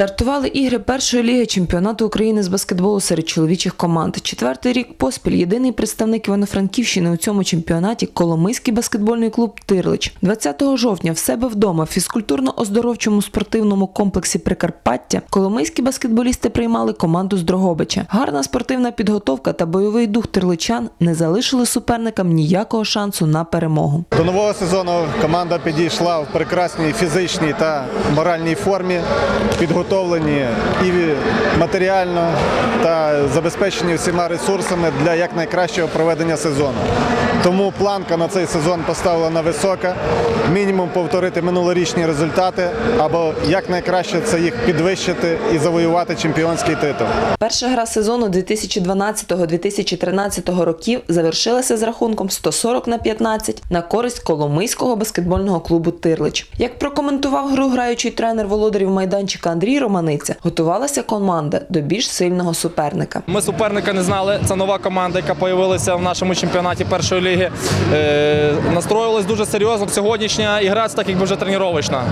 Стартували ігри першої ліги чемпіонату України з баскетболу серед чоловічих команд. Четвертий рік поспіль єдиний представник Івано-Франківщини у цьому чемпіонаті Коломийський баскетбольний клуб Тирлич. 20 жовтня в себе вдома в фізкультурно-оздоровчому спортивному комплексі Прикарпаття коломийські баскетболісти приймали команду з Дрогобича. Гарна спортивна підготовка та бойовий дух тирличан не залишили суперникам ніякого шансу на перемогу. До нового сезону команда підійшла в прекрасній фізичній та моральній формі, підготовлені і матеріально та забезпечені всіма ресурсами для якнайкращого проведення сезону. Тому планка на цей сезон поставлена висока. Мінімум повторити минулорічні результати або якнайкраще це їх підвищити і завоювати чемпіонський титул. Перша гра сезону 2012-2013 років завершилася з рахунком 140 на 15 на користь Коломийського баскетбольного клубу Тирлич. Як прокоментував гру граючий тренер володарів майданчика Андрій Романиця, готувалася команда до більш сильного суперника. Ми суперника не знали. Це нова команда, яка з'явилася в нашому чемпіонаті першої ліги. Е, дуже серйозно. Сьогоднішня ігра це так якби вже тренувачна.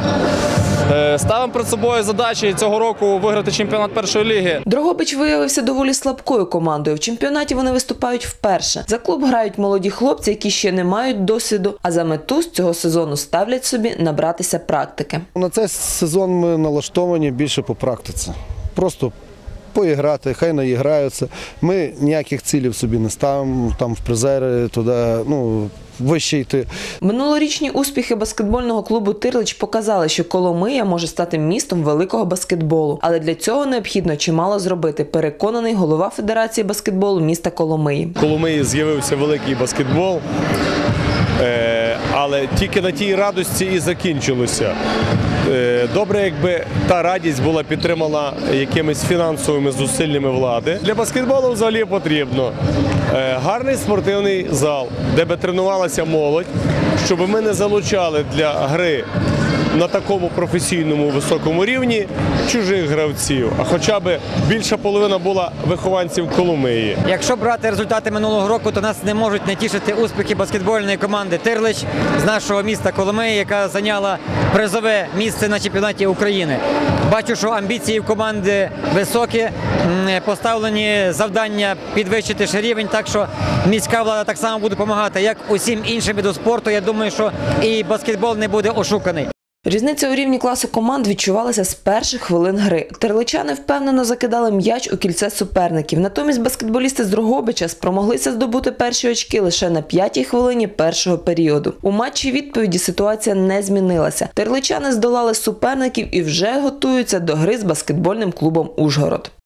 Е, ставимо перед собою задачі цього року виграти чемпіонат першої ліги. Дрогобич виявився доволі слабкою командою. В чемпіонаті вони виступають вперше. За клуб грають молоді хлопці, які ще не мають досвіду, а за мету з цього сезону ставлять собі набратися практики. На цей сезон ми налаштовані більше по практиці. Просто поіграти, хай наіграються. Ми ніяких цілів собі не ставимо, там в призери, туди, ну, вище йти. Минулорічні успіхи баскетбольного клубу Тирлич показали, що Коломия може стати містом великого баскетболу, але для цього необхідно чимало зробити. Переконаний голова Федерації баскетболу міста Коломиї. Коломиї з'явився великий баскетбол, е, але тільки на тій радості і закінчилося. Е, Добре, якби та радість була підтримана якимись фінансовими зусиллями влади. Для баскетболу взагалі потрібно е, гарний спортивний зал, де би тренувалася молодь, щоб ми не залучали для гри на такому професійному високому рівні чужих гравців, а хоча б більша половина була вихованців Коломиї. Якщо брати результати минулого року, то нас не можуть не тішити успіхи баскетбольної команди Тирлич з нашого міста Коломиї, яка зайняла призове місце на чемпіонаті України. Бачу, що амбіції в команди високі, поставлені завдання підвищити рівень. Так що міська влада так само буде допомагати, як усім іншим видам спорту. Я думаю, що і баскетбол не буде ошуканий. Різниця у рівні класу команд відчувалася з перших хвилин гри. Терличани впевнено закидали м'яч у кільце суперників. Натомість баскетболісти з Дрогобича спромоглися здобути перші очки лише на п'ятій хвилині першого періоду. У матчі відповіді ситуація не змінилася. Терличани здолали суперників і вже готуються до гри з баскетбольним клубом Ужгород.